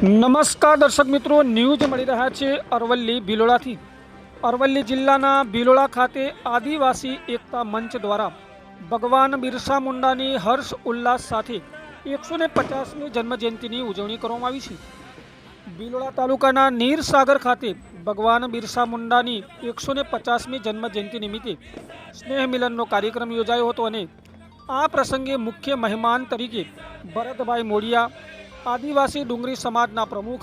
નમસ્કાર દર્શક મિત્રો, ન્યૂઝ મળી રહ્યા છે અરવલ્લી ભિલોડાથી. અરવલ્લી જિલ્લાના ભિલોડા ખાતે આદિવાસી એકતા મંચ દ્વારા ભગવાન બિરસા મુંડાની હર્ષ ઉલ્લાસ સાથે એકસો ને પચાસમી જન્મજયંતિની ઉજવણી કરવામાં આવી છે. ભિલોડા તાલુકાના નીરસાગર ખાતે ભગવાન બિરસા મુંડાની એકસો ને પચાસમી જન્મજયંતિ નિમિત્તે સ્નેહ મિલનનો કાર્યક્રમ યોજાયો હતો અને આ પ્રસંગે મુખ્ય મહેમાન તરીકે ભરતભાઈ મોડિયા આદિવાસી ડુંગરી સમાજના પ્રમુખ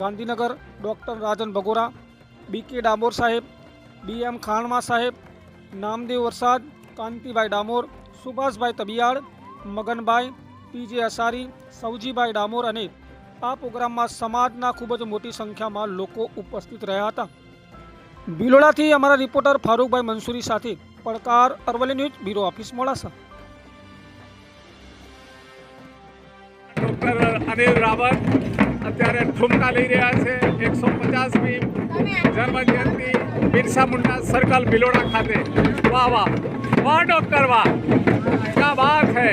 ગાંધીનગર ડૉક્ટર રાજન ભગોરા બી કે ડામોર સાહેબ બી એમ ખાણમા સાહેબ, નામદેવ વરસાદ, કાંતિભાઈ ડામોર, સુભાષભાઈ તબિયાળ, મગનભાઈ પીજે અસારી સૌજીભાઈ ડામોર અને આ પ્રોગ્રામમાં સમાજના ખૂબ જ મોટી સંખ્યામાં લોકો ઉપસ્થિત રહ્યા હતા. બિલોડાથી અમારા રિપોર્ટર ફારૂકભાઈ મંસૂરી સાથે પડકાર Aravalli news, bureau office Modasa. Anil Rawat અત્યારે ઠુમકા લઈ રહ્યા છે એકસો પચાસમી જન્મ જયંતિ બિરસા મુંડા સર્કલ ભિલોડા ખાતે વાહ વાહ વાહ ડોક્ટર વાહ क्या बात है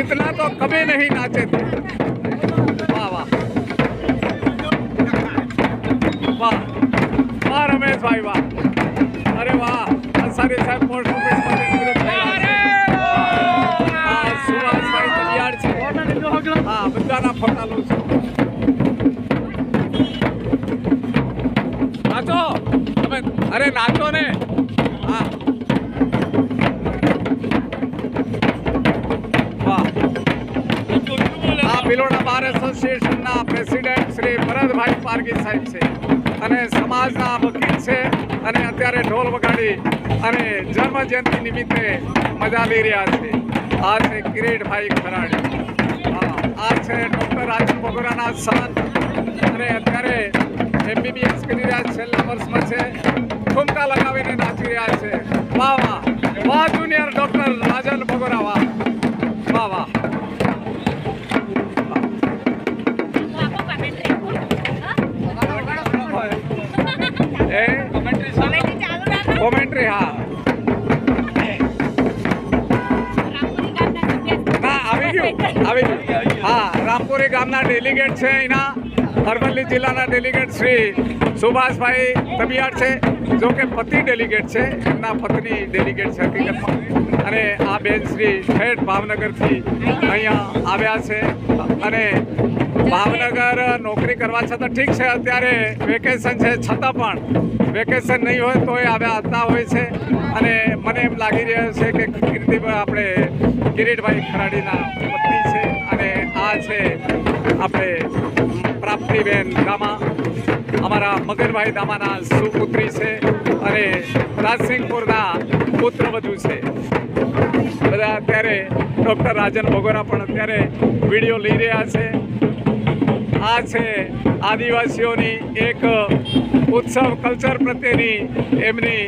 इतना तो कभी नहीं नाचे थे वाह वाह वाह વાહ રમેશભાઈ વાહ અરે વાહ અંસારી સાહેબ પોસ્ટ નાચો. તમે અરે નાચો ને. હા. વાહ. એસોસિએશનના પ્રેસિડેન્ટ શ્રી ભરતભાઈ પારગી સાહેબ છે. અને સમાજના વકીલ છે. અને અત્યારે ઢોલ વગાડી અને જન્મ જયંતિ નિમિત્તે મજા લઈ રહ્યા છે. આ છે કિરીટભાઈ ખરાડી. આ છે ડૉક્ટર રાજન બોગરાના સન. અને અત્યારે એમબીબીએસ કરી રહ્યા છે છેલ્લા વર્ષમાં છે. ઠુમકા લગાવીને નાચી રહ્યા છે. વાહ વાહ. વાહ જુનિયર ડૉક્ટર રાજન બોગરા વાહ. વાહ વાહ. કોમેન્ટ્રી હા. આવી ગયું. આવી ગયું. હા, રામપુરી ગામના ડેલિગેટ છે અહીંના અરવલ્લી જિલ્લાના ડેલિગેટ શ્રી સુભાષભાઈ તબિયાર છે, જો કે પતિ ડેલિગેટ છે, એમના પત્ની ડેલિગેટ છે હકીકતમાં. અને આ બેન શ્રી ઠેઠ ભાવનગરથી અહીંયા આવ્યા છે. અને ભાવનગર નોકરી કરવા છતાં ઠીક છે, અત્યારે વેકેશન છે, છતાં પણ વેકેશન નહીં હોય તોય આવ્યા આવતા હોય છે. અને મને એમ લાગી રહ્યું છે કે કીર્તિભાઈ, આપણે કિરીટભાઈ ખરાડીના આ છે આપણે પ્રાપ્તિબેન દામા અમારા મગનભાઈ દામાના સુપુત્રી છે અને રાજસિંહપુરના પુત્ર વધુ છે. બધા અત્યારે ડૉક્ટર રાજન ભગોરા પણ અત્યારે વીડિયો લઈ રહ્યા છે. આ છે આદિવાસીઓની એક ઉત્સવ કલ્ચર પ્રત્યેની એમની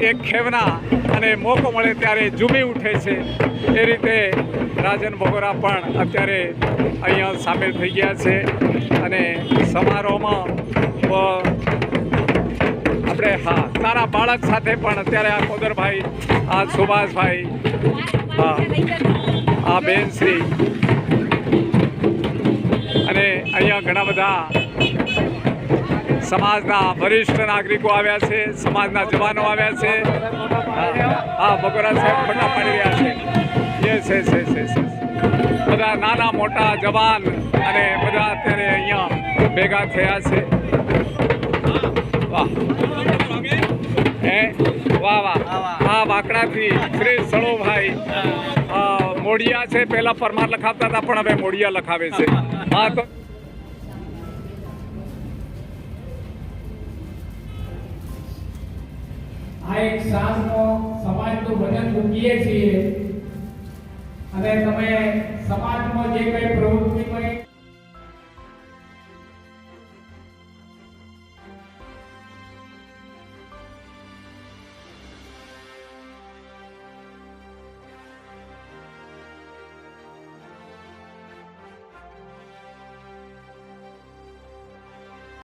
એક ખેવના અને મોકો મળે ત્યારે ઝૂમી ઉઠે છે. એ રીતે રાજન ભગોરા પણ અત્યારે અહીંયા સામેલ થઈ ગયા છે અને સમારોહમાં આપણે હા તારા બાળક સાથે પણ અત્યારે આ કોદરભાઈ, આ સુભાષભાઈ, હા, આ બેન શ્રી અહીંયા ઘણા બધા સમાજના વરિષ્ઠ નાગરિકો આવ્યા છે સમાજના જવાનો આવ્યા છે. હા, બગોરા સાહેબ ફટા પાડી રહ્યા છે. Yes yes yes yes. બધા નાના મોટા જવાન અને બધા અત્યારે અહીંયા ભેગા થયા છે. વાહ. હે? વાહ વાહ. આ વાકડાથી શ્રી સળોભાઈ અ, મોડિયા છે. પહેલાં પરમાર લખાવતા હતા પણ હવે મોડિયા લખાવે છે. હા તો આ એક સાંજનો સમાજનું ભજન મૂકીએ છીએ. અને તમે સમાજમાં જે કંઈ પ્રવૃત્તિ કરી